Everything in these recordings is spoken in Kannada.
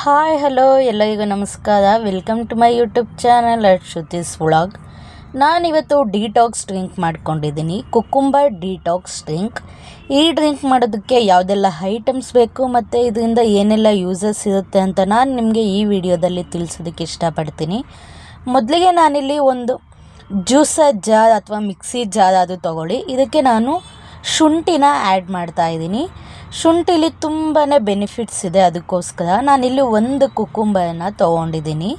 ಹಾಯ್, ಹಲೋ, ಎಲ್ಲರಿಗೂ ನಮಸ್ಕಾರ. Welcome to my YouTube channel at Shruti's vlog ನಾನಿವತ್ತು ಡಿಟಾಕ್ಸ್ ಡ್ರಿಂಕ್ ಮಾಡ್ಕೊಂಡಿದ್ದೀನಿ. ಕುಕುಂಬರ್ ಡಿಟಾಕ್ಸ್ ಡ್ರಿಂಕ್ ಈ ಡ್ರಿಂಕ್ ಮಾಡೋದಕ್ಕೆ ಯಾವುದೆಲ್ಲ ಐಟಮ್ಸ್ ಬೇಕು ಮತ್ತು ಇದರಿಂದ ಏನೆಲ್ಲ ಯೂಸಸ್ ಇರುತ್ತೆ ಅಂತ ನಾನು ನಿಮಗೆ ಈ ವಿಡಿಯೋದಲ್ಲಿ ತಿಳಿಸೋದಕ್ಕೆ ಇಷ್ಟಪಡ್ತೀನಿ. ಮೊದಲಿಗೆ ನಾನಿಲ್ಲಿ ಒಂದು ಜ್ಯೂಸರ್ ಜಾರ್ ಅಥವಾ ಮಿಕ್ಸಿ ಜಾರ್ ಅದು ತೊಗೊಳ್ಳಿ. ಇದಕ್ಕೆ ನಾನು ಶುಂಠಿನ ಆ್ಯಡ್ ಮಾಡ್ತಾ ಇದ್ದೀನಿ. ಶುಂಠಿಲಿ ತುಂಬಾ ಬೆನಿಫಿಟ್ಸ್ ಇದೆ ಅದಕ್ಕೋಸ್ಕರ ನಾನಿಲ್ಲಿ ಒಂದು ಕುಕ್ಕುಂಬರನ್ನು ತೊಗೊಂಡಿದ್ದೀನಿ.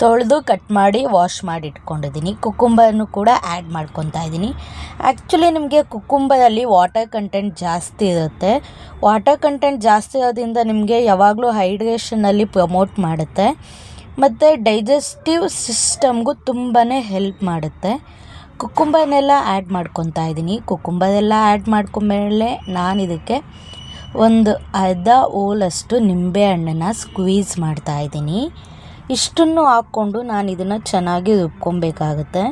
ತೊಳೆದು ಕಟ್ ಮಾಡಿ ವಾಶ್ ಮಾಡಿ ಇಟ್ಕೊಂಡಿದ್ದೀನಿ. ಕುಕ್ಕುಂಬರನ್ನು ಕೂಡ ಆ್ಯಡ್ ಮಾಡ್ಕೊತಾ ಇದ್ದೀನಿ. ಆ್ಯಕ್ಚುಲಿ ನಿಮಗೆ ಕುಕುಂಬರಲ್ಲಿ ವಾಟರ್ ಕಂಟೆಂಟ್ ಜಾಸ್ತಿ ಇರುತ್ತೆ. ವಾಟರ್ ಕಂಟೆಂಟ್ ಜಾಸ್ತಿ ಇರೋದ್ರಿಂದ ನಿಮಗೆ ಯಾವಾಗಲೂ ಹೈಡ್ರೇಷನಲ್ಲಿ ಪ್ರಮೋಟ್ ಮಾಡುತ್ತೆ. ಮತ್ತು ಡೈಜೆಸ್ಟಿವ್ ಸಿಸ್ಟಮ್ಗೂ ತುಂಬಾ ಹೆಲ್ಪ್ ಮಾಡುತ್ತೆ. ಕುಕುಂಬರನ್ನೆಲ್ಲ ಆ್ಯಡ್ ಮಾಡ್ಕೊತಾ ಇದ್ದೀನಿ. ಕುಕುಂಬರೆಲ್ಲ ಆ್ಯಡ್ ಮಾಡ್ಕೊಂಡ್ಮೇಲೆ ನಾನು ಇದಕ್ಕೆ ಒಂದು ಅರ್ಧ ಓಲಷ್ಟು ನಿಂಬೆ ಹಣ್ಣನ್ನು ಸ್ಕ್ವೀಸ್ ಮಾಡ್ತಾ ಇದ್ದೀನಿ. ಇಷ್ಟನ್ನು ಹಾಕ್ಕೊಂಡು ನಾನು ಇದನ್ನು ಚೆನ್ನಾಗಿ ರುಬ್ಕೊಬೇಕಾಗುತ್ತೆ.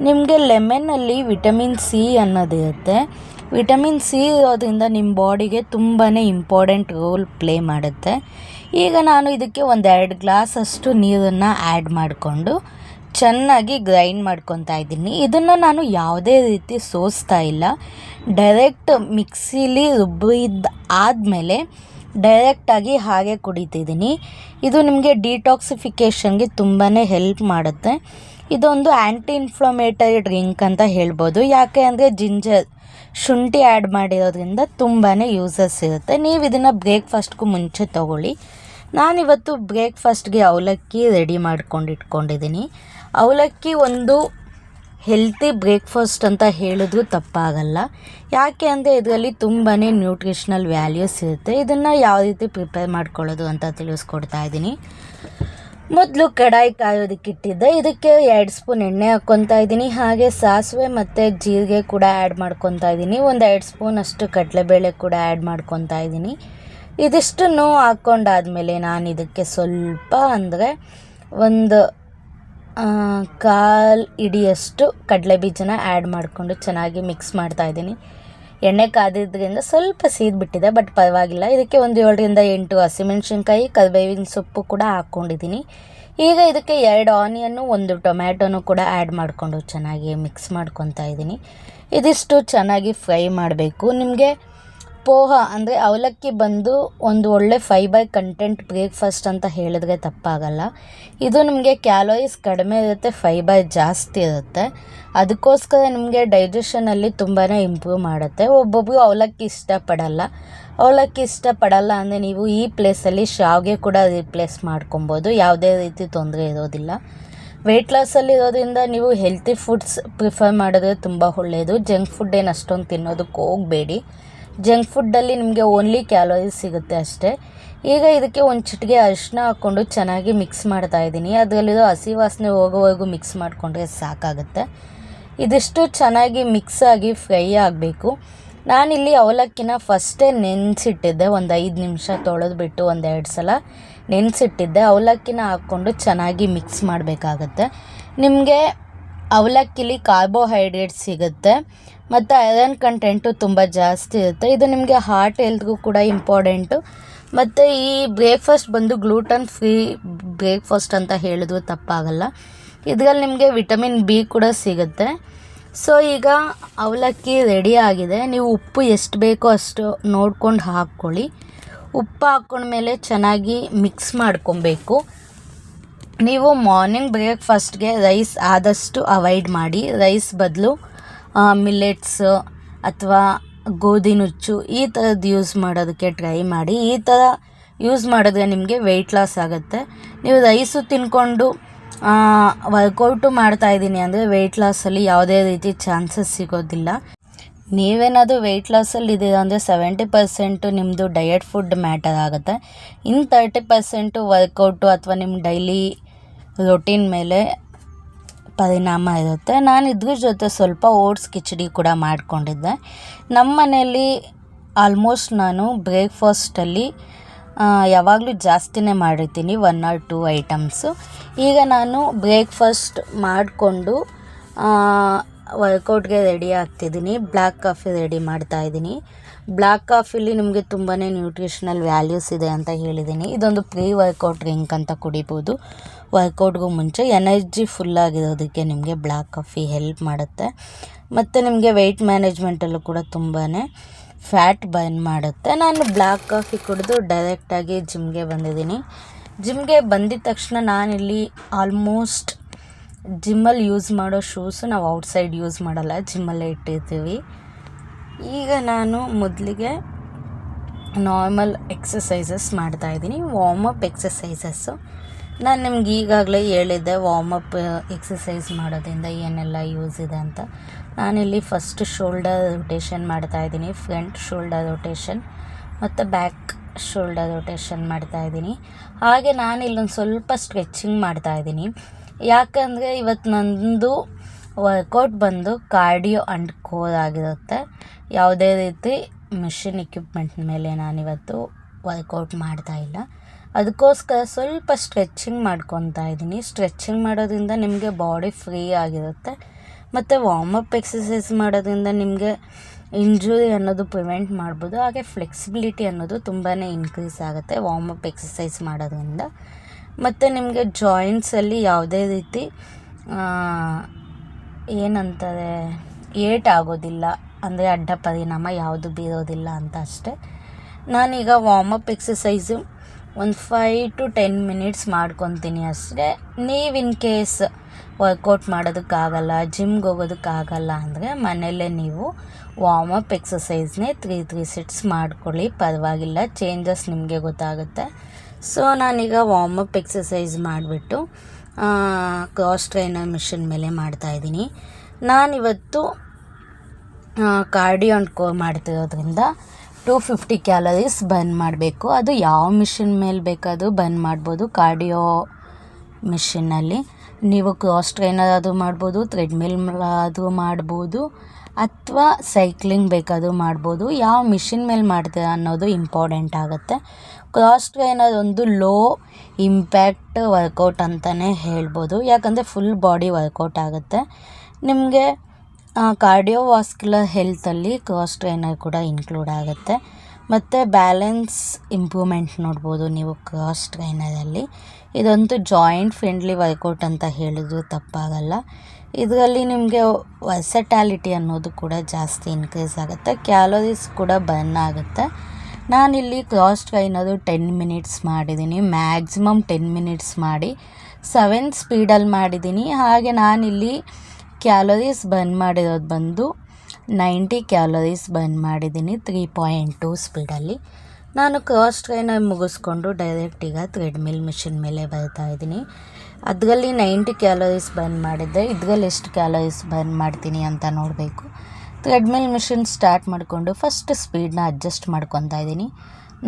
ನಿಮಗೆ ಲೆಮನ್ನಲ್ಲಿ ವಿಟಮಿನ್ ಸಿ ಅನ್ನೋದಿರುತ್ತೆ ವಿಟಮಿನ್ ಸಿ ಇರೋದ್ರಿಂದ ನಿಮ್ಮ ಬಾಡಿಗೆ ತುಂಬಾ ಇಂಪಾರ್ಟೆಂಟ್ ರೋಲ್ ಪ್ಲೇ ಮಾಡುತ್ತೆ. ಈಗ ನಾನು ಇದಕ್ಕೆ ಒಂದೆರಡು ಗ್ಲಾಸಷ್ಟು ನೀರನ್ನು ಆ್ಯಡ್ ಮಾಡಿಕೊಂಡು ಚೆನ್ನಾಗಿ ಗ್ರೈಂಡ್ ಮಾಡ್ಕೊತಾ ಇದ್ದೀನಿ. ಇದನ್ನು ನಾನು ಯಾವುದೇ ರೀತಿ ಸೋಸ್ತಾ ಇಲ್ಲ. ಡೈರೆಕ್ಟ್ ಮಿಕ್ಸಿಲಿ ರುಬ್ಬಿದ ಆದಮೇಲೆ ಡೈರೆಕ್ಟಾಗಿ ಹಾಗೆ ಕುಡಿತಿದ್ದೀನಿ. ಇದು ನಿಮಗೆ ಡಿಟಾಕ್ಸಿಫಿಕೇಷನ್ಗೆ ತುಂಬಾ ಹೆಲ್ಪ್ ಮಾಡುತ್ತೆ. ಇದೊಂದು ಆ್ಯಂಟಿ ಇನ್ಫ್ಲಮೇಟರಿ ಡ್ರಿಂಕ್ ಅಂತ ಹೇಳ್ಬೋದು. ಯಾಕೆ ಅಂದರೆ ಜಿಂಜರ್ ಶುಂಠಿ ಆ್ಯಡ್ ಮಾಡಿರೋದ್ರಿಂದ ತುಂಬಾ ಯೂಸಸ್ ಇರುತ್ತೆ. ನೀವು ಇದನ್ನು ಬ್ರೇಕ್ಫಾಸ್ಟ್ಗೂ ಮುಂಚೆ ತೊಗೊಳ್ಳಿ. ನಾನಿವತ್ತು ಬ್ರೇಕ್ಫಾಸ್ಟ್ಗೆ ಅವಲಕ್ಕಿ ರೆಡಿ ಮಾಡ್ಕೊಂಡು ಇಟ್ಕೊಂಡಿದ್ದೀನಿ ಅವಲಕ್ಕಿ ಒಂದು ಹೆಲ್ತಿ ಬ್ರೇಕ್ಫಾಸ್ಟ್ ಅಂತ ಹೇಳಿದ್ರು ತಪ್ಪಾಗಲ್ಲ. ಯಾಕೆ ಅಂದರೆ ಇದರಲ್ಲಿ ತುಂಬಾ ನ್ಯೂಟ್ರಿಷ್ನಲ್ ವ್ಯಾಲ್ಯೂಸ್ ಇರುತ್ತೆ. ಇದನ್ನು ಯಾವ ರೀತಿ ಪ್ರಿಪೇರ್ ಮಾಡ್ಕೊಳ್ಳೋದು ಅಂತ ತಿಳಿಸ್ಕೊಡ್ತಾ ಇದ್ದೀನಿ. ಮೊದಲು ಕಡಾಯಿ ಕಾಯೋದಕ್ಕೆ ಇಟ್ಟಿದ್ದೆ. ಇದಕ್ಕೆ ಎರಡು ಸ್ಪೂನ್ ಎಣ್ಣೆ ಹಾಕ್ಕೊತಾ ಇದ್ದೀನಿ. ಹಾಗೆ ಸಾಸಿವೆ ಮತ್ತು ಜೀರಿಗೆ ಕೂಡ ಆ್ಯಡ್ ಮಾಡ್ಕೊತಾ ಇದ್ದೀನಿ. ಒಂದು ಎರಡು ಸ್ಪೂನ್ ಅಷ್ಟು ಕಡಲೆಬೇಳೆ ಕೂಡ ಆ್ಯಡ್ ಮಾಡ್ಕೊತಾ ಇದ್ದೀನಿ. ಇದಿಷ್ಟನ್ನು ಹಾಕ್ಕೊಂಡಾದ್ಮೇಲೆ ನಾನು ಇದಕ್ಕೆ ಸ್ವಲ್ಪ ಅಂದರೆ ಒಂದು ಕಾಲು ಹಿಡಿಯಷ್ಟು ಕಡಲೆ ಬೀಜನ ಆ್ಯಡ್ ಮಾಡಿಕೊಂಡು ಚೆನ್ನಾಗಿ ಮಿಕ್ಸ್ ಮಾಡ್ತಾ ಇದ್ದೀನಿ. ಎಣ್ಣೆ ಕಾದಿದ್ದರಿಂದ ಸ್ವಲ್ಪ ಸೀದ್ಬಿಟ್ಟಿದೆ ಬಟ್ ಪರವಾಗಿಲ್ಲ. ಇದಕ್ಕೆ ಒಂದು ಏಳರಿಂದ ಎಂಟು ಹಸಿಮೆಣ್ಸಿನ್ಕಾಯಿ ಕರಿಬೇವಿನ ಸೊಪ್ಪು ಕೂಡ ಹಾಕ್ಕೊಂಡಿದ್ದೀನಿ ಈಗ ಇದಕ್ಕೆ ಎರಡು ಆನಿಯನ್ನು ಒಂದು ಟೊಮ್ಯಾಟೊನು ಕೂಡ ಆ್ಯಡ್ ಮಾಡಿಕೊಂಡು ಚೆನ್ನಾಗಿ ಮಿಕ್ಸ್ ಮಾಡ್ಕೊತಾ ಇದ್ದೀನಿ. ಇದಿಷ್ಟು ಚೆನ್ನಾಗಿ ಫ್ರೈ ಮಾಡಬೇಕು. ನಿಮಗೆ ಪೋಹ ಅಂದರೆ ಅವಲಕ್ಕಿ ಬಂದು ಒಂದು ಒಳ್ಳೆ ಫೈಬರ್ ಕಂಟೆಂಟ್ ಬ್ರೇಕ್ಫಾಸ್ಟ್ ಅಂತ ಹೇಳಿದ್ರೆ ತಪ್ಪಾಗಲ್ಲ. ಇದು ನಿಮಗೆ ಕ್ಯಾಲೋರೀಸ್ ಕಡಿಮೆ ಇರುತ್ತೆ ಫೈಬರ್ ಜಾಸ್ತಿ ಇರುತ್ತೆ. ಅದಕ್ಕೋಸ್ಕರ ನಿಮಗೆ ಡೈಜೆಷನಲ್ಲಿ ತುಂಬಾ ಇಂಪ್ರೂವ್ ಮಾಡುತ್ತೆ. ಒಬ್ಬೊಬ್ಬರು ಅವಲಕ್ಕಿ ಇಷ್ಟಪಡಲ್ಲ. ಅವಲಕ್ಕಿ ಇಷ್ಟಪಡಲ್ಲ ಅಂದರೆ ನೀವು ಈ ಪ್ಲೇಸಲ್ಲಿ ಶಾವಿಗೆ ಕೂಡ ರಿಪ್ಲೇಸ್ ಮಾಡ್ಕೊಬೋದು. ಯಾವುದೇ ರೀತಿ ತೊಂದರೆ ಇರೋದಿಲ್ಲ. ವೆಯ್ಟ್ ಲಾಸಲ್ಲಿ ಇರೋದ್ರಿಂದ ನೀವು ಹೆಲ್ತಿ ಫುಡ್ಸ್ ಪ್ರಿಫರ್ ಮಾಡಿದ್ರೆ ತುಂಬ ಒಳ್ಳೆಯದು ಜಂಕ್ ಫುಡ್ ಏನು ಅಷ್ಟೊಂದು ತಿನ್ನೋದಕ್ಕೆ ಹೋಗಬೇಡಿ. ಜಂಕ್ ಫುಡ್ಡಲ್ಲಿ ನಿಮಗೆ ಓನ್ಲಿ ಕ್ಯಾಲೋರೀಸ್ ಸಿಗುತ್ತೆ ಅಷ್ಟೇ. ಈಗ ಇದಕ್ಕೆ ಒಂದು ಚಿಟಿಕೆ ಅರಿಶಿನ ಹಾಕ್ಕೊಂಡು ಚೆನ್ನಾಗಿ ಮಿಕ್ಸ್ ಮಾಡ್ತಾ ಇದ್ದೀನಿ. ಅದರಲ್ಲಿರೋ ಹಸಿ ವಾಸನೆ ಹೋಗೋವರೆಗೂ ಮಿಕ್ಸ್ ಮಾಡಿಕೊಂಡ್ರೆ ಸಾಕಾಗುತ್ತೆ. ಇದಿಷ್ಟು ಚೆನ್ನಾಗಿ ಮಿಕ್ಸ್ ಆಗಿ ಫ್ರೈ ಆಗಬೇಕು. ನಾನಿಲ್ಲಿ ಅವಲಕ್ಕಿನ ಫಸ್ಟೇ ನೆನೆಸಿಟ್ಟಿದ್ದೆ. ಒಂದು ಐದು ನಿಮಿಷ ತೊಳೆದ್ಬಿಟ್ಟು ಒಂದೆರಡು ಸಲ ನೆನೆಸಿಟ್ಟಿದ್ದೆ. ಅವಲಕ್ಕಿನ ಹಾಕ್ಕೊಂಡು ಚೆನ್ನಾಗಿ ಮಿಕ್ಸ್ ಮಾಡಬೇಕಾಗತ್ತೆ. ನಿಮಗೆ ಅವಲಕ್ಕಿಲಿ ಕಾರ್ಬೋಹೈಡ್ರೇಟ್ಸ್ ಸಿಗುತ್ತೆ. ಮತ್ತು ಐರನ್ ಕಂಟೆಂಟು ತುಂಬ ಜಾಸ್ತಿ ಇರುತ್ತೆ. ಇದು ನಿಮಗೆ ಹಾರ್ಟ್ ಹೆಲ್ತ್ಗೂ ಕೂಡ ಇಂಪಾರ್ಟೆಂಟು ಮತ್ತು ಈ ಬ್ರೇಕ್ಫಾಸ್ಟ್ ಬಂದು ಗ್ಲೂಟನ್ ಫ್ರೀ ಬ್ರೇಕ್ಫಾಸ್ಟ್ ಅಂತ ಹೇಳಿದ್ರು ತಪ್ಪಾಗಲ್ಲ. ಇದರಲ್ಲಿ ನಿಮಗೆ ವಿಟಮಿನ್ ಬಿ ಕೂಡ ಸಿಗುತ್ತೆ. ಸೊ ಈಗ ಅವಲಕ್ಕಿ ರೆಡಿ ಆಗಿದೆ. ನೀವು ಉಪ್ಪು ಎಷ್ಟು ಬೇಕೋ ಅಷ್ಟು ನೋಡ್ಕೊಂಡು ಹಾಕ್ಕೊಳ್ಳಿ. ಉಪ್ಪು ಹಾಕ್ಕೊಂಡ್ಮೇಲೆ ಚೆನ್ನಾಗಿ ಮಿಕ್ಸ್ ಮಾಡ್ಕೊಬೇಕು. ನೀವು ಮಾರ್ನಿಂಗ್ ಬ್ರೇಕ್ಫಾಸ್ಟ್ಗೆ ರೈಸ್ ಆದಷ್ಟು ಅವಾಯ್ಡ್ ಮಾಡಿ. ರೈಸ್ ಬದಲು ಮಿಲ್ಲೆಟ್ಸ್ ಅಥವಾ ಗೋಧಿ ನುಚ್ಚು ಈ ಥರದ್ದು ಯೂಸ್ ಮಾಡೋದಕ್ಕೆ ಟ್ರೈ ಮಾಡಿ. ಈ ಥರ ಯೂಸ್ ಮಾಡಿದ್ರೆ ನಿಮಗೆ ವೆಯ್ಟ್ ಲಾಸ್ ಆಗುತ್ತೆ. ನೀವು ರೈಸು ತಿನ್ಕೊಂಡು ವರ್ಕೌಟು ಮಾಡ್ತಾಯಿದ್ದೀನಿ ಅಂದರೆ ವೆಯ್ಟ್ ಲಾಸಲ್ಲಿ ಯಾವುದೇ ರೀತಿ ಚಾನ್ಸಸ್ ಸಿಗೋದಿಲ್ಲ. ನೀವೇನಾದರೂ ವೆಯ್ಟ್ ಲಾಸಲ್ಲಿ ಇದ್ದೀರಾ ಅಂದರೆ ಸೆವೆಂಟಿ ಪರ್ಸೆಂಟು ನಿಮ್ಮದು ಡಯಟ್ ಫುಡ್ ಮ್ಯಾಟರ್ ಆಗುತ್ತೆ. ಇನ್ನು ತರ್ಟಿ ಪರ್ಸೆಂಟು ವರ್ಕೌಟು ಅಥವಾ ನಿಮ್ಮ ಡೈಲಿ ರೊಟೀನ್ ಮೇಲೆ ಪರಿಣಾಮ ಇರುತ್ತೆ. ನಾನು ಇದ್ರ ಜೊತೆ ಸ್ವಲ್ಪ ಓಟ್ಸ್ ಕಿಚಡಿ ಕೂಡ ಮಾಡಿಕೊಂಡಿದ್ದೆ. ನಮ್ಮ ಮನೆಯಲ್ಲಿ ಆಲ್ಮೋಸ್ಟ್ ನಾನು ಬ್ರೇಕ್ಫಾಸ್ಟಲ್ಲಿ ಯಾವಾಗಲೂ ಜಾಸ್ತಿನೇ ಮಾಡಿರ್ತೀನಿ, ಒನ್ ಆರ್ ಟೂ ಐಟಮ್ಸು. ಈಗ ನಾನು ಬ್ರೇಕ್ಫಾಸ್ಟ್ ಮಾಡಿಕೊಂಡು ವರ್ಕೌಟ್ಗೆ ರೆಡಿ ಆಗ್ತಿದ್ದೀನಿ. ಬ್ಲ್ಯಾಕ್ ಕಾಫಿ ರೆಡಿ ಮಾಡ್ತಾ ಇದ್ದೀನಿ. ಬ್ಲ್ಯಾಕ್ ಕಾಫಿಲಿ ನಿಮಗೆ ತುಂಬಾ ನ್ಯೂಟ್ರಿಷನಲ್ ವ್ಯಾಲ್ಯೂಸ್ ಇದೆ ಅಂತ ಹೇಳಿದ್ದೀನಿ. ಇದೊಂದು ಪ್ರೀ ವರ್ಕೌಟ್ ಡ್ರಿಂಕ್ ಅಂತ ಕುಡಿಬೋದು. ವರ್ಕೌಟ್ಗೂ ಮುಂಚೆ ಎನರ್ಜಿ ಫುಲ್ ಆಗಿರೋದಕ್ಕೆ ನಿಮಗೆ ಬ್ಲ್ಯಾಕ್ ಕಾಫಿ ಹೆಲ್ಪ್ ಮಾಡುತ್ತೆ. ಮತ್ತು ನಿಮಗೆ ವೆಯ್ಟ್ ಮ್ಯಾನೇಜ್ಮೆಂಟಲ್ಲೂ ಕೂಡ ತುಂಬಾ ಫ್ಯಾಟ್ ಬರ್ನ್ ಮಾಡುತ್ತೆ. ನಾನು ಬ್ಲ್ಯಾಕ್ ಕಾಫಿ ಕುಡಿದು ಡೈರೆಕ್ಟಾಗಿ ಜಿಮ್ಗೆ ಬಂದಿದ್ದೀನಿ. ಜಿಮ್ಗೆ ಬಂದಿದ ತಕ್ಷಣ ನಾನಿಲ್ಲಿ ಆಲ್ಮೋಸ್ಟ್ ಜಿಮ್ಮಲ್ಲಿ ಯೂಸ್ ಮಾಡೋ ಶೂಸು ನಾವು ಔಟ್ಸೈಡ್ ಯೂಸ್ ಮಾಡಲ್ಲ, ಜಿಮ್ಮಲ್ಲೇ ಇಟ್ಟಿರ್ತೀವಿ. ಈಗ ನಾನು ಮೊದಲಿಗೆ ನಾರ್ಮಲ್ ಎಕ್ಸಸೈಸಸ್ ಮಾಡ್ತಾಯಿದ್ದೀನಿ ವಾರ್ಮಪ್ ಎಕ್ಸಸೈಸಸ್ಸು. ನಾನು ನಿಮ್ಗೆ ಈಗಾಗಲೇ ಹೇಳಿದ್ದೆ ವಾರ್ಮಪ್ ಎಕ್ಸಸೈಸ್ ಮಾಡೋದ್ರಿಂದ ಏನೆಲ್ಲ ಯೂಸ್ ಇದೆ ಅಂತ. ನಾನಿಲ್ಲಿ ಫಸ್ಟ್ ಶೋಲ್ಡರ್ ರೊಟೇಷನ್ ಮಾಡ್ತಾ ಇದ್ದೀನಿ ಫ್ರಂಟ್ ಶೋಲ್ಡರ್ ರೊಟೇಷನ್ ಮತ್ತು ಬ್ಯಾಕ್ ಶೋಲ್ಡರ್ ರೊಟೇಷನ್ ಮಾಡ್ತಾ ಇದ್ದೀನಿ. ಹಾಗೆ ನಾನು ಇಲ್ಲೊಂದು ಸ್ವಲ್ಪ ಸ್ಟ್ರೆಚಿಂಗ್ ಮಾಡ್ತಾ ಇದ್ದೀನಿ. ಯಾಕಂದರೆ ಇವತ್ತು ನಂದು ವರ್ಕೌಟ್ ಬಂದು ಕಾರ್ಡಿಯೋ ಅಂಡ್ ಕೋರ್ ಆಗಿರುತ್ತೆ. ಯಾವುದೇ ರೀತಿ ಮಿಷಿನ್ ಎಕ್ವಿಪ್ಮೆಂಟ್ ಮೇಲೆ ನಾನಿವತ್ತು ವರ್ಕೌಟ್ ಮಾಡ್ತಾ ಇಲ್ಲ. ಅದಕ್ಕೋಸ್ಕರ ಸ್ವಲ್ಪ ಸ್ಟ್ರೆಚಿಂಗ್ ಮಾಡ್ಕೊತಾ ಇದ್ದೀನಿ. ಸ್ಟ್ರೆಚಿಂಗ್ ಮಾಡೋದ್ರಿಂದ ನಿಮಗೆ ಬಾಡಿ ಫ್ರೀ ಆಗಿರುತ್ತೆ. ಮತ್ತು ವಾಮಪ್ ಎಕ್ಸಸೈಸ್ ಮಾಡೋದ್ರಿಂದ ನಿಮಗೆ ಇಂಜುರಿ ಅನ್ನೋದು ಪ್ರಿವೆಂಟ್ ಮಾಡ್ಬೋದು. ಹಾಗೆ ಫ್ಲೆಕ್ಸಿಬಿಲಿಟಿ ಅನ್ನೋದು ತುಂಬಾ ಇನ್ಕ್ರೀಸ್ ಆಗುತ್ತೆ ವಾಮಪ್ ಎಕ್ಸಸೈಸ್ ಮಾಡೋದ್ರಿಂದ. ಮತ್ತು ನಿಮಗೆ ಜಾಯಿಂಟ್ಸಲ್ಲಿ ಯಾವುದೇ ರೀತಿ ಏನಂತಾರೆ, ಏಟ್ ಆಗೋದಿಲ್ಲ. ಅಂದರೆ ಅಡ್ಡ ಪರಿಣಾಮ ಯಾವುದು ಬೀರೋದಿಲ್ಲ ಅಂತ ಅಷ್ಟೆ. ನಾನೀಗ ವಾಮಪ್ ಎಕ್ಸಸೈಸು ಒಂದು ಫೈ ಟು ಟೆನ್ ಮಿನಿಟ್ಸ್ ಮಾಡ್ಕೊತೀನಿ ಅಷ್ಟೇ. ನೀವು ಇನ್ ಕೇಸ್ ವರ್ಕೌಟ್ ಮಾಡೋದಕ್ಕಾಗಲ್ಲ ಜಿಮ್ಗೆ ಹೋಗೋದಕ್ಕಾಗಲ್ಲ ಅಂದರೆ ಮನೆಯಲ್ಲೇ ನೀವು ವಾಮಪ್ ಎಕ್ಸಸೈಸ್ನೇ ತ್ರೀ ತ್ರೀ ಸೆಟ್ಸ್ ಮಾಡ್ಕೊಳ್ಳಿ. ಪರವಾಗಿಲ್ಲ ಚೇಂಜಸ್ ನಿಮಗೆ ಗೊತ್ತಾಗುತ್ತೆ. ಸೊ ನಾನೀಗ ಅಪ್ ಎಕ್ಸಸೈಸ್ ಮಾಡಿಬಿಟ್ಟು ಕ್ರಾಸ್ ಟ್ರೈನರ್ ಮಿಷಿನ್ ಮೇಲೆ ಮಾಡ್ತಾಯಿದ್ದೀನಿ ನಾನಿವತ್ತು ಕಾರ್ಡಿಯೋ ಕೋ ಮಾಡ್ತಿರೋದ್ರಿಂದ ಟೂ ಫಿಫ್ಟಿ ಕ್ಯಾಲರೀಸ್ ಬರ್ನ್ ಮಾಡಬೇಕು. ಅದು ಯಾವ ಮಿಷಿನ್ ಮೇಲೆ ಬೇಕಾದರೂ ಬರ್ನ್ ಮಾಡ್ಬೋದು. ಕಾರ್ಡಿಯೋ ಮಿಷಿನ್ನಲ್ಲಿ ನೀವು ಕ್ರಾಸ್ ಟ್ರೈನರ್ ಆದರೂ ಮಾಡ್ಬೋದು ಥ್ರೆಡ್ಮಿಲ್ ಆದರೂ ಮಾಡ್ಬೋದು, ಅಥವಾ ಸೈಕ್ಲಿಂಗ್ ಬೇಕಾದರೂ ಮಾಡ್ಬೋದು. ಯಾವ ಮಿಷಿನ್ ಮೇಲೆ ಮಾಡ್ತೀರ ಅನ್ನೋದು ಇಂಪಾರ್ಟೆಂಟ್ ಆಗುತ್ತೆ. ಕ್ರಾಸ್ ಟ್ರೈನರ್ ಒಂದು ಲೋ ಇಂಪ್ಯಾಕ್ಟ್ ವರ್ಕೌಟ್ ಅಂತಲೇ ಹೇಳ್ಬೋದು. ಯಾಕಂದರೆ ಫುಲ್ ಬಾಡಿ ವರ್ಕೌಟ್ ಆಗುತ್ತೆ. ನಿಮಗೆ ಕಾರ್ಡಿಯೋವಾಸ್ಕ್ಯುಲರ್ ಹೆಲ್ತಲ್ಲಿ ಕ್ರಾಸ್ ಟ್ರೈನರ್ ಕೂಡ ಇನ್ಕ್ಲೂಡ್ ಆಗುತ್ತೆ. ಮತ್ತು ಬ್ಯಾಲೆನ್ಸ್ ಇಂಪ್ರೂವ್ಮೆಂಟ್ ನೋಡ್ಬೋದು ನೀವು ಕ್ರಾಸ್ ಟ್ರೈನರಲ್ಲಿ ಇದಂತೂ ಜಾಯಿಂಟ್ ಫ್ರೆಂಡ್ಲಿ ವರ್ಕೌಟ್ ಅಂತ ಹೇಳಿದ್ರು, ತಪ್ಪಾಗಲ್ಲ. ಇದರಲ್ಲಿ ನಿಮಗೆ ವರ್ಸಟ್ಯಾಲಿಟಿ ಅನ್ನೋದು ಕೂಡ ಜಾಸ್ತಿ ಇನ್ಕ್ರೀಸ್ ಆಗುತ್ತೆ. ಕ್ಯಾಲೋರೀಸ್ ಕೂಡ ಬರ್ನ್ ಆಗುತ್ತೆ. ನಾನಿಲ್ಲಿ ಕ್ರಾಸ್ ಟ್ರೈನರು ಟೆನ್ ಮಿನಿಟ್ಸ್ ಮಾಡಿದ್ದೀನಿ. ಮ್ಯಾಕ್ಸಿಮಮ್ ಟೆನ್ ಮಿನಿಟ್ಸ್ ಮಾಡಿ ಸೆವೆನ್ ಸ್ಪೀಡಲ್ಲಿ ಮಾಡಿದ್ದೀನಿ. ಹಾಗೆ ನಾನಿಲ್ಲಿ ಕ್ಯಾಲರೀಸ್ ಬರ್ನ್ ಮಾಡಿರೋದು ಬಂದು ನೈಂಟಿ ಕ್ಯಾಲೋರೀಸ್ ಬರ್ನ್ ಮಾಡಿದ್ದೀನಿ ತ್ರೀ ಪಾಯಿಂಟ್ ಟು ಸ್ಪೀಡಲ್ಲಿ ನಾನು ಕ್ರಾಸ್ ಟ್ರೈನರ್ ಮುಗಿಸ್ಕೊಂಡು ಡೈರೆಕ್ಟ್ ಈಗ ಥ್ರೆಡ್ಮಿಲ್ ಮಿಷಿನ್ ಮೇಲೆ ಬರ್ತಾ ಇದ್ದೀನಿ. ಅದರಲ್ಲಿ ನೈಂಟಿ ಕ್ಯಾಲೋರೀಸ್ ಬರ್ನ್ ಮಾಡಿದ್ದೆ ಇದರಲ್ಲಿ ಎಷ್ಟು ಕ್ಯಾಲರೀಸ್ ಬರ್ನ್ ಮಾಡ್ತೀನಿ ಅಂತ ನೋಡಬೇಕು. ಥ್ರೆಡ್ಮಿಲ್ ಮಿಷಿನ್ ಸ್ಟಾರ್ಟ್ ಮಾಡಿಕೊಂಡು ಫಸ್ಟ್ ಸ್ಪೀಡ್ನ ಅಡ್ಜಸ್ಟ್ ಮಾಡ್ಕೊತಾ ಇದ್ದೀನಿ.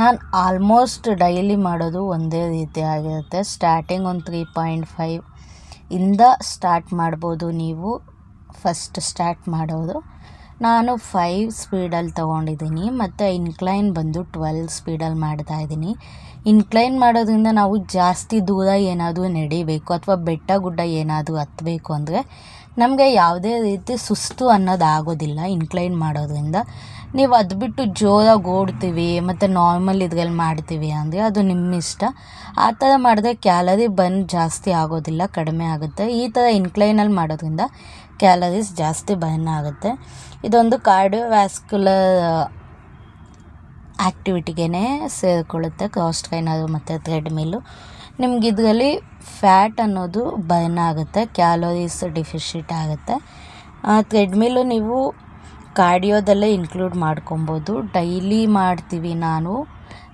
ನಾನು ಆಲ್ಮೋಸ್ಟ್ ಡೈಲಿ ಮಾಡೋದು ಒಂದೇ ರೀತಿ ಆಗಿರುತ್ತೆ. ಸ್ಟಾರ್ಟಿಂಗ್ ಒಂದು ತ್ರೀ ಪಾಯಿಂಟ್ ಫೈವ್ ಇಂದ ಸ್ಟಾರ್ಟ್ ಮಾಡ್ಬೋದು ನೀವು. ಫಸ್ಟ್ ಸ್ಟಾರ್ಟ್ ಮಾಡೋದು. ನಾನು ಫೈವ್ ಸ್ಪೀಡಲ್ಲಿ ತೊಗೊಂಡಿದ್ದೀನಿ, ಮತ್ತು ಇನ್ಕ್ಲೈನ್ ಬಂದು ಟ್ವೆಲ್ ಸ್ಪೀಡಲ್ಲಿ ಮಾಡ್ತಾ ಇದ್ದೀನಿ. ಇನ್ಕ್ಲೈನ್ ಮಾಡೋದ್ರಿಂದ ನಾವು ಜಾಸ್ತಿ ದೂರ ಏನಾದರೂ ನಡಿಬೇಕು, ಅಥವಾ ಬೆಟ್ಟ ಗುಡ್ಡ ಏನಾದರೂ ಹತ್ತಬೇಕು ಅಂದರೆ ನಮಗೆ ಯಾವುದೇ ರೀತಿ ಸುಸ್ತು ಅನ್ನೋದು ಆಗೋದಿಲ್ಲ ಇನ್ಕ್ಲೈನ್ ಮಾಡೋದ್ರಿಂದ. ನೀವು ಅದು ಬಿಟ್ಟು ಜೋರಾಗಿ ಓಡ್ತೀವಿ, ಮತ್ತು ನಾರ್ಮಲ್ ಇದ್ರಲ್ಲಿ ಮಾಡ್ತೀವಿ ಅಂದರೆ ಅದು ನಿಮ್ಮ ಇಷ್ಟ ಆ ಥರ ಮಾಡಿದ್ರೆ ಕ್ಯಾಲರಿ ಬರ್ನ್ ಜಾಸ್ತಿ ಆಗೋದಿಲ್ಲ, ಕಡಿಮೆ ಆಗುತ್ತೆ. ಈ ಥರ ಇನ್ಕ್ಲೈನಲ್ಲಿ ಮಾಡೋದ್ರಿಂದ ಕ್ಯಾಲರೀಸ್ ಜಾಸ್ತಿ ಬರ್ನ್ ಆಗುತ್ತೆ. ಇದೊಂದು ಕಾರ್ಡಿಯೋವ್ಯಾಸ್ಕ್ಯುಲರ್ ಆ್ಯಕ್ಟಿವಿಟಿಗೆ ಸೇರಿಕೊಳ್ಳುತ್ತೆ ಕ್ರಾಸ್ ಟ್ರೈನರು ಮತ್ತು ಥ್ರೆಡ್ಮಿಲ್ಲು ನಿಮ್ಗೆ ಇದರಲ್ಲಿ ಫ್ಯಾಟ್ ಅನ್ನೋದು ಬರ್ನ್ ಆಗುತ್ತೆ ಕ್ಯಾಲೋರೀಸ್ ಡಿಫಿಷಿಟ್ ಆಗುತ್ತೆ. ಥ್ರೆಡ್ಮಿಲ್ಲು ನೀವು ಕಾರ್ಡಿಯೋದಲ್ಲೇ ಇನ್ಕ್ಲೂಡ್ ಮಾಡ್ಕೊಬೋದು. ಡೈಲಿ ಮಾಡ್ತೀವಿ ನಾನು.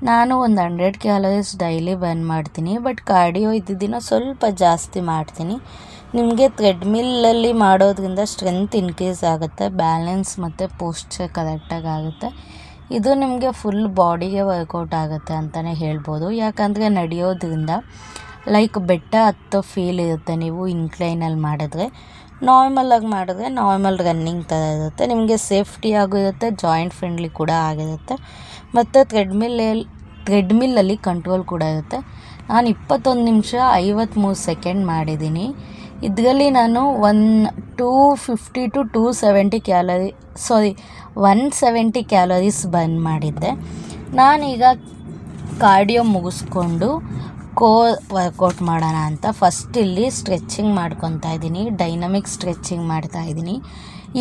ನಾನು ಒಂದು ಹಂಡ್ರೆಡ್ ಕ್ಯಾಲೋರೀಸ್ ಡೈಲಿ ಬರ್ನ್ ಮಾಡ್ತೀನಿ. ಬಟ್ ಕಾರ್ಡಿಯೋ ಇದ್ದಿದ್ದಿನ ಸ್ವಲ್ಪ ಜಾಸ್ತಿ ಮಾಡ್ತೀನಿ. ನಿಮಗೆ ಥ್ರೆಡ್ಮಿಲ್ಲಲ್ಲಿ ಮಾಡೋದ್ರಿಂದ ಸ್ಟ್ರೆಂತ್ ಇನ್ಕ್ರೀಸ್ ಆಗುತ್ತೆ. ಬ್ಯಾಲೆನ್ಸ್ ಮತ್ತು ಪೋಸ್ಚರ್ ಕರೆಕ್ಟಾಗಿ ಆಗುತ್ತೆ. ಇದು ನಿಮಗೆ ಫುಲ್ ಬಾಡಿಗೆ ವರ್ಕೌಟ್ ಆಗುತ್ತೆ ಅಂತಲೇ ಹೇಳ್ಬೋದು. ಯಾಕಂದರೆ ನಡೆಯೋದ್ರಿಂದ ಲೈಕ್ ಬೆಟ್ಟ ಹತ್ತೋ ಫೀಲ್ ಇರುತ್ತೆ ನೀವು ಇನ್ಕ್ಲೈನಲ್ಲಿ ಮಾಡಿದ್ರೆ. ನಾರ್ಮಲಾಗಿ ಮಾಡಿದ್ರೆ ನಾರ್ಮಲ್ ರನ್ನಿಂಗ್ ಥರ ಇರುತ್ತೆ. ನಿಮಗೆ ಸೇಫ್ಟಿ ಆಗಿರುತ್ತೆ ಜಾಯಿಂಟ್ ಫ್ರೆಂಡ್ಲಿ ಕೂಡ ಆಗಿರುತ್ತೆ. ಮತ್ತು ಥ್ರೆಡ್ಮಿಲ್ಲಲ್ಲಿ ಥ್ರೆಡ್ಮಿಲ್ಲಲ್ಲಿ ಕಂಟ್ರೋಲ್ ಕೂಡ ಇರುತ್ತೆ. ನಾನು ಇಪ್ಪತ್ತೊಂದು ನಿಮಿಷ ಐವತ್ತ್ಮೂರು ಸೆಕೆಂಡ್ ಮಾಡಿದ್ದೀನಿ. ಇದರಲ್ಲಿ ನಾನು one two fifty to two seventy calorie sorry one seventy calories burn ಮಾಡಿದ್ದೆ. ನಾನೀಗ ಕಾರ್ಡಿಯೋ ಮುಗಿಸ್ಕೊಂಡು ಕೋರ್ ವರ್ಕೌಟ್ ಮಾಡೋಣ ಅಂತ ಫಸ್ಟ್ ಇಲ್ಲಿ ಸ್ಟ್ರೆಚ್ಚಿಂಗ್ ಮಾಡ್ಕೊತಾ ಇದ್ದೀನಿ, ಡೈನಮಿಕ್ ಸ್ಟ್ರೆಚ್ಚಿಂಗ್ ಮಾಡ್ತಾ ಇದ್ದೀನಿ.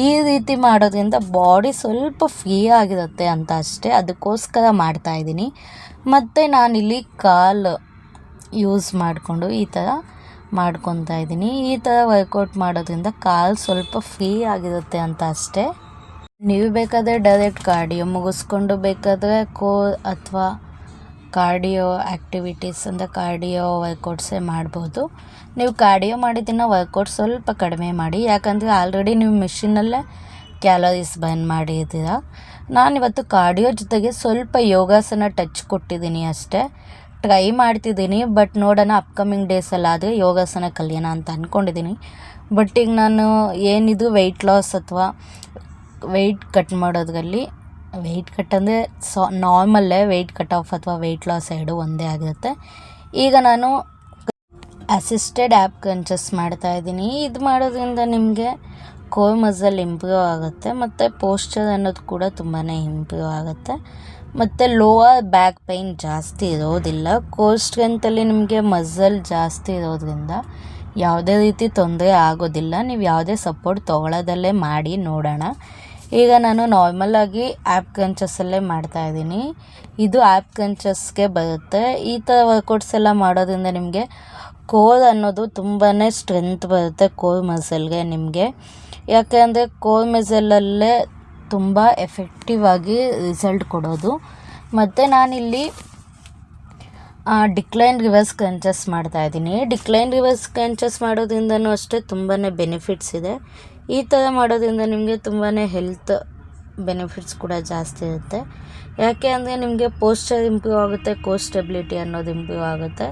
ಈ ರೀತಿ ಮಾಡೋದ್ರಿಂದ ಬಾಡಿ ಸ್ವಲ್ಪ ಫ್ರೀ ಆಗಿರುತ್ತೆ ಅಂತ ಅಷ್ಟೇ, ಅದಕ್ಕೋಸ್ಕರ ಮಾಡ್ತಾ ಇದ್ದೀನಿ. ಮತ್ತು ನಾನಿಲ್ಲಿ ಕಾಲು ಯೂಸ್ ಮಾಡಿಕೊಂಡು ಈ ಥರ ಮಾಡ್ಕೊತಾ ಇದ್ದೀನಿ. ಈ ಥರ ವರ್ಕೌಟ್ ಮಾಡೋದ್ರಿಂದ ಕಾಲು ಸ್ವಲ್ಪ ಫ್ರೀ ಆಗಿರುತ್ತೆ ಅಂತ ಅಷ್ಟೇ. ನೀವು ಬೇಕಾದರೆ ಡೈರೆಕ್ಟ್ ಕಾರ್ಡಿಯೋ ಮುಗಿಸ್ಕೊಂಡು ಬೇಕಾದರೆ ಕೋ ಅಥವಾ ಕಾರ್ಡಿಯೋ ಆ್ಯಕ್ಟಿವಿಟೀಸ್ ಅಂದರೆ ಕಾರ್ಡಿಯೋ ವರ್ಕೌಟ್ಸೇ ಮಾಡ್ಬೋದು. ನೀವು ಕಾರ್ಡಿಯೋ ಮಾಡಿದ್ದನ್ನು ವರ್ಕೌಟ್ ಸ್ವಲ್ಪ ಕಡಿಮೆ ಮಾಡಿ, ಯಾಕಂದರೆ ಆಲ್ರೆಡಿ ನೀವು ಮಿಷಿನಲ್ಲೇ ಕ್ಯಾಲೋರೀಸ್ ಬರ್ನ್ ಮಾಡಿದ್ದೀರ. ನಾನಿವತ್ತು ಕಾರ್ಡಿಯೋ ಜೊತೆಗೆ ಸ್ವಲ್ಪ ಯೋಗಾಸನ ಟಚ್ ಕೊಟ್ಟಿದ್ದೀನಿ ಅಷ್ಟೇ. ಟ್ರೈ ಮಾಡ್ತಿದ್ದೀನಿ, ಬಟ್ ನೋಡೋಣ ಅಪ್ಕಮಿಂಗ್ ಡೇಸಲ್ಲಾದರೆ ಯೋಗಾಸನ ಕಲಿಯೋಣ ಅಂತ ಅಂದ್ಕೊಂಡಿದ್ದೀನಿ ಬಟ್ ಈಗ ನಾನು ಏನಿದು ವೆಯ್ಟ್ ಲಾಸ್ ಅಥವಾ ವೆಯ್ಟ್ ಕಟ್ ಮಾಡೋದ್ರಲ್ಲಿ ವೆಯ್ಟ್ ಕಟ್ ಅಂದರೆ ಸೊ ನಾರ್ಮಲ್ಲೇ ವೆಯ್ಟ್ ಕಟ್ ಆಫ್ ಅಥವಾ ವೆಯ್ಟ್ ಲಾಸ್ ಎರಡು ಒಂದೇ ಆಗಿರುತ್ತೆ. ಈಗ ನಾನು ಅಸಿಸ್ಟೆಡ್ ಆ್ಯಪ್ ಕನ್ಸಸ್ ಮಾಡ್ತಾ ಇದ್ದೀನಿ. ಇದು ಮಾಡೋದ್ರಿಂದ ನಿಮಗೆ ಕೋರ್ ಮಸಲ್ ಇಂಪ್ರೂವ್ ಆಗುತ್ತೆ, ಮತ್ತು ಪೋಸ್ಚರ್ ಅನ್ನೋದು ಕೂಡ ತುಂಬಾ ಇಂಪ್ರೂವ್ ಆಗುತ್ತೆ. ಮತ್ತು ಲೋವರ್ ಬ್ಯಾಕ್ ಪೈನ್ ಜಾಸ್ತಿ ಇರೋದಿಲ್ಲ. ಕೋರ್ ಸ್ಟ್ರೆಂತಲ್ಲಿ ನಿಮಗೆ ಮಸಲ್ ಜಾಸ್ತಿ ಇರೋದ್ರಿಂದ ಯಾವುದೇ ರೀತಿ ತೊಂದರೆ ಆಗೋದಿಲ್ಲ. ನೀವು ಯಾವುದೇ ಸಪೋರ್ಟ್ ತೊಗೊಳೋದಲ್ಲೇ ಮಾಡಿ ನೋಡೋಣ. ಈಗ ನಾನು ನಾರ್ಮಲಾಗಿ ಆ್ಯಪ್ ಮಾಡ್ತಾ ಮಾಡ್ತಾಯಿದ್ದೀನಿ ಇದು ಆ್ಯಪ್ ಕನ್ಚಸ್ಗೆ ಬರುತ್ತೆ. ಈ ಥರ ವರ್ಕೌಟ್ಸ್ ಎಲ್ಲ ಮಾಡೋದ್ರಿಂದ ನಿಮಗೆ ಕೋರ್ ಅನ್ನೋದು ತುಂಬಾ ಸ್ಟ್ರೆಂತ್ ಬರುತ್ತೆ ಕೋರ್ ಮಸಲ್ಗೆ ನಿಮಗೆ. ಯಾಕೆ ಅಂದರೆ ಕೋರ್ ಮಸಲಲ್ಲೇ ತುಂಬ ಎಫೆಕ್ಟಿವ್ ಆಗಿ ರಿಸಲ್ಟ್ ಕೊಡೋದು. ಮತ್ತು ನಾನಿಲ್ಲಿ ಡಿಕ್ಲೈನ್ ರಿವರ್ಸ್ ಕಂಚಸ್ ಮಾಡ್ತಾ ಇದ್ದೀನಿ. ಡಿಕ್ಲೈನ್ ರಿವರ್ಸ್ ಕಂಚಸ್ ಮಾಡೋದ್ರಿಂದನೂ ಅಷ್ಟೇ ತುಂಬಾ ಬೆನಿಫಿಟ್ಸ್ ಇದೆ. ಈ ಥರ ಮಾಡೋದ್ರಿಂದ ನಿಮಗೆ ತುಂಬಾ ಹೆಲ್ತ್ ಬೆನಿಫಿಟ್ಸ್ ಕೂಡ ಜಾಸ್ತಿ ಇರುತ್ತೆ. ಯಾಕೆ ಅಂದರೆ ನಿಮಗೆ ಪೋಸ್ಚರ್ ಇಂಪ್ರೂವ್ ಆಗುತ್ತೆ ಕೋರ್ ಸ್ಟೆಬಿಲಿಟಿ ಅನ್ನೋದು ಇಂಪ್ರೂವ್ ಆಗುತ್ತೆ.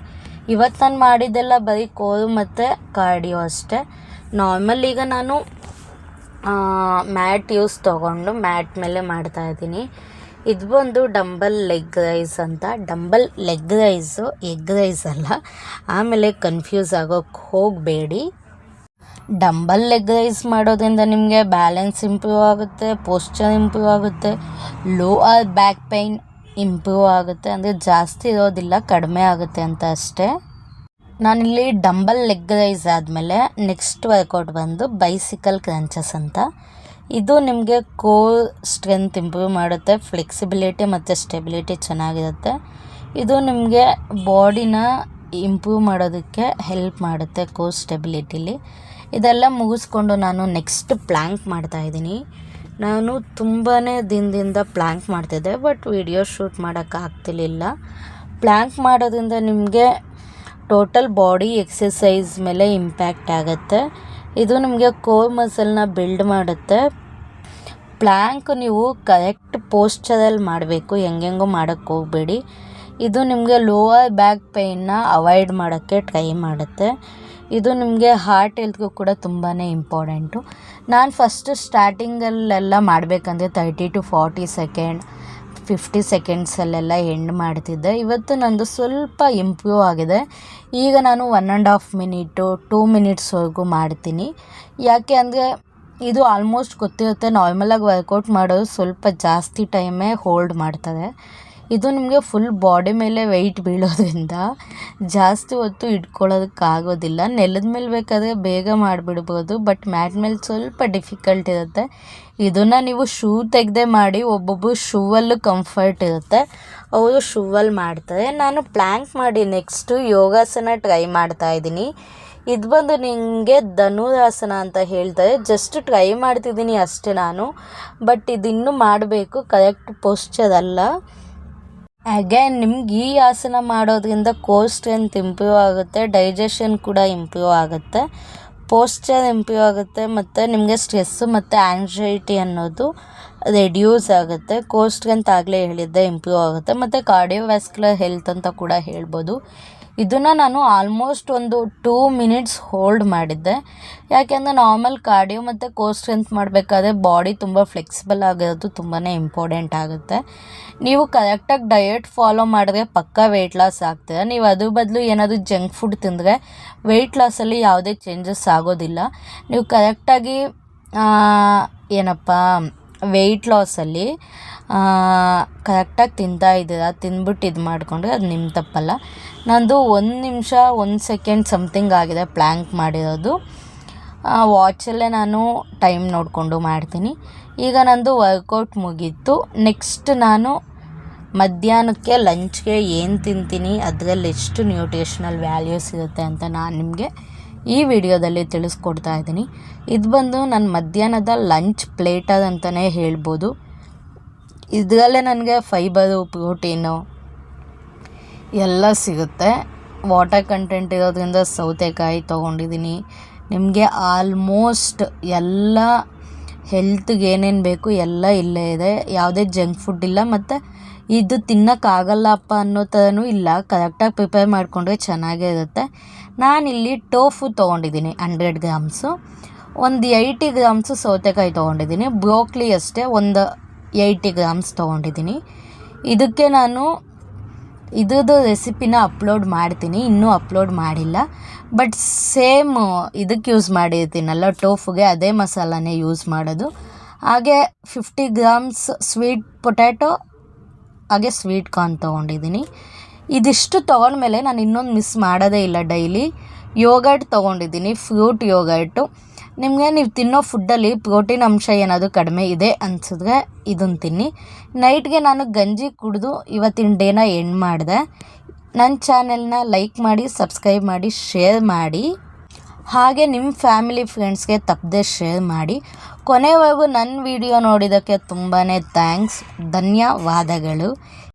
ಇವತ್ತು ನಾನು ಮಾಡಿದ್ದೆಲ್ಲ ಬರೀ ಕೋರು ಮತ್ತು ಕಾರ್ಡಿಯೋ ಅಷ್ಟೇ. ನಾರ್ಮಲ್ ಈಗ ನಾನು ಮ್ಯಾಟ್ ಯೂಸ್ ತೊಗೊಂಡು ಮ್ಯಾಟ್ ಮೇಲೆ ಮಾಡ್ತಾ ಇದ್ದೀನಿ. ಇದು ಬಂದು ಡಂಬಲ್ ಲೆಗ್ ರೈಸ್ ಅಂತ. Dumbbell leg raise egg rice ಅಲ್ಲ. ಆಮೇಲೆ ಕನ್ಫ್ಯೂಸ್ ಆಗೋಕ್ಕೆ ಹೋಗಬೇಡಿ. ಡಂಬಲ್ ಲೆಗ್ ರೈಸ್ ಮಾಡೋದ್ರಿಂದ ನಿಮಗೆ ಬ್ಯಾಲೆನ್ಸ್ ಇಂಪ್ರೂವ್ ಆಗುತ್ತೆ ಪೋಸ್ಚರ್ ಇಂಪ್ರೂವ್ ಆಗುತ್ತೆ low or back pain improve ಆಗುತ್ತೆ, ಅಂದರೆ ಜಾಸ್ತಿ ಇರೋದಿಲ್ಲ, ಕಡಿಮೆ ಆಗುತ್ತೆ ಅಂತ ಅಷ್ಟೇ. ನಾನಿಲ್ಲಿ ಡಂಬಲ್ ಲೆಗ್ ರೈಸ್ ಆದಮೇಲೆ ನೆಕ್ಸ್ಟ್ ವರ್ಕೌಟ್ ಬಂದು ಬೈಸಿಕಲ್ ಕ್ರಂಚಸ್ ಅಂತ. ಇದು ನಿಮಗೆ ಕೋರ್ ಸ್ಟ್ರೆಂತ್ ಇಂಪ್ರೂವ್ ಮಾಡುತ್ತೆ ಫ್ಲೆಕ್ಸಿಬಿಲಿಟಿ ಮತ್ತು ಸ್ಟೆಬಿಲಿಟಿ ಚೆನ್ನಾಗಿರುತ್ತೆ. ಇದು ನಿಮಗೆ ಬಾಡಿನ ಇಂಪ್ರೂವ್ ಮಾಡೋದಕ್ಕೆ ಹೆಲ್ಪ್ ಮಾಡುತ್ತೆ ಕೋರ್ ಸ್ಟೆಬಿಲಿಟಿಲಿ ಇದೆಲ್ಲ ಮುಗಿಸ್ಕೊಂಡು ನಾನು ನೆಕ್ಸ್ಟ್ ಪ್ಲ್ಯಾಂಕ್ ಮಾಡ್ತಾ ಇದ್ದೀನಿ. ನಾನು ತುಂಬಾ ದಿನದಿಂದ ಪ್ಲ್ಯಾಂಕ್ ಮಾಡ್ತಿದ್ದೆ ಬಟ್ ವಿಡಿಯೋ ಶೂಟ್ ಮಾಡೋಕ್ಕಾಗ್ತಿರ್ಲಿಲ್ಲ ಪ್ಲ್ಯಾಂಕ್ ಮಾಡೋದ್ರಿಂದ ನಿಮಗೆ ಟೋಟಲ್ ಬಾಡಿ ಎಕ್ಸಸೈಸ್ ಮೇಲೆ ಇಂಪ್ಯಾಕ್ಟ್ ಆಗುತ್ತೆ. ಇದು ನಿಮಗೆ ಕೋರ್ ಮಸಲ್ನ ಬಿಲ್ಡ್ ಮಾಡುತ್ತೆ. ಪ್ಲ್ಯಾಂಕ್ ನೀವು ಕರೆಕ್ಟ್ ಪೋಸ್ಚರಲ್ಲಿ ಮಾಡಬೇಕು, ಹೆಂಗೆಂಗೋ ಮಾಡೋಕ್ಕೆ ಹೋಗಬೇಡಿ. ಇದು ನಿಮಗೆ ಲೋವರ್ ಬ್ಯಾಕ್ ಪೈನ್ನ ಅವಾಯ್ಡ್ ಮಾಡೋಕ್ಕೆ ಟ್ರೈ ಮಾಡುತ್ತೆ. ಇದು ನಿಮಗೆ ಹಾರ್ಟ್ ಹೆಲ್ತ್ಗೂ ಕೂಡ ತುಂಬಾ ಇಂಪಾರ್ಟೆಂಟು ನಾನು ಫಸ್ಟ್ ಸ್ಟಾರ್ಟಿಂಗಲ್ಲೆಲ್ಲ ಮಾಡಬೇಕಂದ್ರೆ thirty to forty second fifty ಸೆಕೆಂಡ್ಸಲ್ಲೆಲ್ಲ end ಮಾಡ್ತಿದ್ದೆ. ಇವತ್ತು ನಂದು ಸ್ವಲ್ಪ ಇಂಪ್ರೂವ್ ಆಗಿದೆ. ಈಗ ನಾನು one and half minute two ಮಿನಿಟ್ಸ್ವರೆಗೂ ಮಾಡ್ತೀನಿ. ಯಾಕೆ ಅಂದರೆ ಇದು ಆಲ್ಮೋಸ್ಟ್ ಗೊತ್ತಿರುತ್ತೆ ನಾರ್ಮಲಾಗಿ ವರ್ಕೌಟ್ ಮಾಡೋದು ಸ್ವಲ್ಪ ಜಾಸ್ತಿ ಟೈಮೇ ಹೋಲ್ಡ್ ಮಾಡ್ತಾರೆ ಇದು ನಿಮಗೆ ಫುಲ್ ಬಾಡಿ ಮೇಲೆ ವೆಯ್ಟ್ ಬೀಳೋದ್ರಿಂದ ಜಾಸ್ತಿ ಹೊತ್ತು ಇಟ್ಕೊಳ್ಳೋದಕ್ಕಾಗೋದಿಲ್ಲ. ನೆಲದ ಮೇಲೆ ಬೇಕಾದರೆ ಬೇಗ ಮಾಡಿಬಿಡ್ಬೋದು ಬಟ್ ಮ್ಯಾಟ್ ಮೇಲೆ ಸ್ವಲ್ಪ ಡಿಫಿಕಲ್ಟ್ ಇರುತ್ತೆ. ಇದನ್ನು ನೀವು ಶೂ ತೆಗೆದೇ ಮಾಡಿ ಒಬ್ಬೊಬ್ಬರು ಶೂವಲ್ಲೂ ಕಂಫರ್ಟ್ ಇರುತ್ತೆ. ಅವರು ಶೂವಲ್ಲಿ ಮಾಡ್ತಾರೆ. ನಾನು ಪ್ಲ್ಯಾಂಕ್ ಮಾಡಿ ನೆಕ್ಸ್ಟು ಯೋಗಾಸನ ಟ್ರೈ ಮಾಡ್ತಾ ಇದ್ದೀನಿ. ಇದು ಬಂದು ನಿಮಗೆ ಧನುರಾಸನ ಅಂತ ಹೇಳ್ತಾರೆ. ಜಸ್ಟ್ ಟ್ರೈ ಮಾಡ್ತಿದ್ದೀನಿ ಅಷ್ಟೇ ನಾನು ಬಟ್ ಇದಿನ್ನೂ ಮಾಡಬೇಕು ಕರೆಕ್ಟ್ ಪೋಸ್ಚರ್ ಅಲ್ಲ. ಅಗೇನ್ ನಿಮ್ಗೆ ಈ ಆಸನ ಮಾಡೋದ್ರಿಂದ ಕೋರ್ ಸ್ಟ್ರೆಂತ್ ಇಂಪ್ರೂವ್ ಆಗುತ್ತೆ ಡೈಜೆಷನ್ ಕೂಡ ಇಂಪ್ರೂವ್ ಆಗುತ್ತೆ. ಪೋಸ್ಚರ್ ಇಂಪ್ರೂವ್ ಆಗುತ್ತೆ ಮತ್ತು ನಿಮಗೆ ಸ್ಟ್ರೆಸ್ಸು ಮತ್ತು ಆ್ಯಂಗ್ಸೈಟಿ ಅನ್ನೋದು ರೆಡ್ಯೂಸ್ ಆಗುತ್ತೆ. ಕೋರ್ ಸ್ಟ್ರೆಂತ್ ಆಗಲೇ ಹೇಳಿದ್ದೆ ಇಂಪ್ರೂವ್ ಆಗುತ್ತೆ. ಮತ್ತು ಕಾರ್ಡಿಯೋವ್ಯಾಸ್ಕ್ಯುಲರ್ ಹೆಲ್ತ್ ಅಂತ ಕೂಡ ಹೇಳ್ಬೋದು. ಇದನ್ನು ನಾನು ಆಲ್ಮೋಸ್ಟ್ ಒಂದು ಟೂ ಮಿನಿಟ್ಸ್ ಹೋಲ್ಡ್ ಮಾಡಿದ್ದೆ. ಯಾಕೆಂದರೆ ನಾರ್ಮಲ್ ಕಾರ್ಡಿಯೋ ಮತ್ತು ಕೋರ್ ಸ್ಟ್ರೆಂತ್ ಮಾಡಬೇಕಾದ್ರೆ ಬಾಡಿ ತುಂಬ ಫ್ಲೆಕ್ಸಿಬಲ್ ಆಗಿರೋದು ತುಂಬಾ ಇಂಪಾರ್ಟೆಂಟ್ ಆಗುತ್ತೆ. ನೀವು ಕರೆಕ್ಟಾಗಿ ಡಯಟ್ ಫಾಲೋ ಮಾಡಿದ್ರೆ ಪಕ್ಕ ವೆಯ್ಟ್ ಲಾಸ್ ಆಗ್ತದೆ. ನೀವು ಅದ್ರ ಬದಲು ಏನಾದರೂ ಜಂಕ್ ಫುಡ್ ತಿಂದರೆ ವೆಯ್ಟ್ ಲಾಸಲ್ಲಿ ಯಾವುದೇ ಚೇಂಜಸ್ ಆಗೋದಿಲ್ಲ. ನೀವು ಕರೆಕ್ಟಾಗಿ ಏನಪ್ಪ ವೆಯ್ಟ್ ಲಾಸಲ್ಲಿ ಕರೆಕ್ಟಾಗಿ ತಿಂತಾ ಇದ್ದೀರಾ? ತಿಂದ್ಬಿಟ್ಟು ಇದು ಮಾಡಿಕೊಂಡ್ರೆ ಅದು ನಿಮ್ಮ ತಪ್ಪಲ್ಲ. ನಂದು ಒಂದು ನಿಮಿಷ, ಒಂದು ಸೆಕೆಂಡ್ ಸಮ್ಥಿಂಗ್ ಆಗಿದೆ ಪ್ಲ್ಯಾಂಕ್ ಮಾಡಿರೋದು. ವಾಚಲ್ಲೇ ನಾನು ಟೈಮ್ ನೋಡಿಕೊಂಡು ಮಾಡ್ತೀನಿ. ಈಗ ನಂದು ವರ್ಕೌಟ್ ಮುಗೀತು. ನೆಕ್ಸ್ಟ್ ನಾನು ಮಧ್ಯಾಹ್ನಕ್ಕೆ ಲಂಚ್ಗೆ ಏನು ತಿಂತೀನಿ? ಅದರಲ್ಲಿ ಎಷ್ಟು ನ್ಯೂಟ್ರಿಷನಲ್ ವ್ಯಾಲ್ಯೂಸ್ ಇರುತ್ತೆ ಅಂತ ನಾನು ನಿಮಗೆ ಈ ವಿಡಿಯೋದಲ್ಲಿ ತಿಳಿಸ್ಕೊಡ್ತಾ ಇದ್ದೀನಿ. ಇದು ಬಂದು ನನ್ನ ಮಧ್ಯಾಹ್ನದ ಲಂಚ್ ಪ್ಲೇಟ್ ಅಂತಲೇ ಹೇಳ್ಬೋದು. ಇದರಲ್ಲೇ ನನಗೆ ಫೈಬರು, ಪ್ರೋಟೀನು ಎಲ್ಲ ಸಿಗುತ್ತೆ. ವಾಟರ್ ಕಂಟೆಂಟ್ ಇರೋದ್ರಿಂದ ಸೌತೆಕಾಯಿ ತೊಗೊಂಡಿದ್ದೀನಿ. ನಿಮಗೆ ಆಲ್ಮೋಸ್ಟ್ ಎಲ್ಲ ಹೆಲ್ತ್ಗೆ ಏನೇನು ಬೇಕು ಎಲ್ಲ ಇಲ್ಲೇ ಇದೆ. ಯಾವುದೇ ಜಂಕ್ ಫುಡ್ ಇಲ್ಲ. ಮತ್ತು ಇದು ತಿನ್ನೋಕ್ಕಾಗಲ್ಲಪ್ಪ ಅನ್ನೋ ಥರನೂ ಇಲ್ಲ. ಕರೆಕ್ಟಾಗಿ ಪ್ರಿಪೇರ್ ಮಾಡಿಕೊಂಡ್ರೆ ಚೆನ್ನಾಗೇ ಇರುತ್ತೆ. ನಾನಿಲ್ಲಿ ಟೋಫು ತೊಗೊಂಡಿದ್ದೀನಿ ಹಂಡ್ರೆಡ್ ಗ್ರಾಮ್ಸು. ಒಂದು ಏಯ್ಟಿ ಗ್ರಾಮ್ಸು ಸೌತೆಕಾಯಿ ತೊಗೊಂಡಿದ್ದೀನಿ. ಬ್ರೋಕ್ಲಿ ಅಷ್ಟೇ ಒಂದು ಏಯ್ಟಿ ಗ್ರಾಮ್ಸ್ ತೊಗೊಂಡಿದ್ದೀನಿ. ಇದಕ್ಕೆ ನಾನು ಇದ್ರದ್ದು ರೆಸಿಪಿನ ಅಪ್ಲೋಡ್ ಮಾಡ್ತೀನಿ. ಇನ್ನೂ ಅಪ್ಲೋಡ್ ಮಾಡಿಲ್ಲ. ಬಟ್ ಸೇಮ್ ಇದಕ್ಕೆ ಯೂಸ್ ಮಾಡಿರ್ತೀನಲ್ಲ ಟೋಫುಗೆ, ಅದೇ ಮಸಾಲನೇ ಯೂಸ್ ಮಾಡೋದು. ಹಾಗೆ ಫಿಫ್ಟಿ ಗ್ರಾಮ್ಸ್ ಸ್ವೀಟ್ ಪೊಟ್ಯಾಟೊ, ಹಾಗೆ ಸ್ವೀಟ್ ಕಾರ್ನ್ ತೊಗೊಂಡಿದ್ದೀನಿ. ಇದಿಷ್ಟು ತೊಗೊಂಡ್ಮೇಲೆ ನಾನು ಇನ್ನೊಂದು ಮಿಸ್ ಮಾಡೋದೇ ಇಲ್ಲ ಡೈಲಿ. ಯೋಗರ್ಟ್ ತೊಗೊಂಡಿದ್ದೀನಿ ಫ್ರೂಟ್ ಯೋಗರ್ಟು ನಿಮಗೆ ನೀವು ತಿನ್ನೋ ಫುಡ್ಡಲ್ಲಿ ಪ್ರೋಟೀನ್ ಅಂಶ ಏನಾದರೂ ಕಡಿಮೆ ಇದೆ ಅನ್ಸಿದ್ರೆ ಇದನ್ನು ತಿನ್ನಿ. ನೈಟ್ಗೆ ನಾನು ಗಂಜಿ ಕುಡಿದು ಇವತ್ತಿನ ಡೇನ ಎಂಡ್ ಮಾಡಿದೆ. ನನ್ನ ಚಾನೆಲ್ನ ಲೈಕ್ ಮಾಡಿ ಸಬ್ಸ್ಕ್ರೈಬ್ ಮಾಡಿ ಶೇರ್ ಮಾಡಿ. ಹಾಗೆ ನಿಮ್ಮ ಫ್ಯಾಮಿಲಿ ಫ್ರೆಂಡ್ಸ್ಗೆ ತಪ್ಪದೆ ಶೇರ್ ಮಾಡಿ. ಕೊನೆವರೆಗೂ ನನ್ನ ವಿಡಿಯೋ ನೋಡಿದ್ದಕ್ಕೆ ತುಂಬಾ ಥ್ಯಾಂಕ್ಸ್ ಧನ್ಯವಾದಗಳು.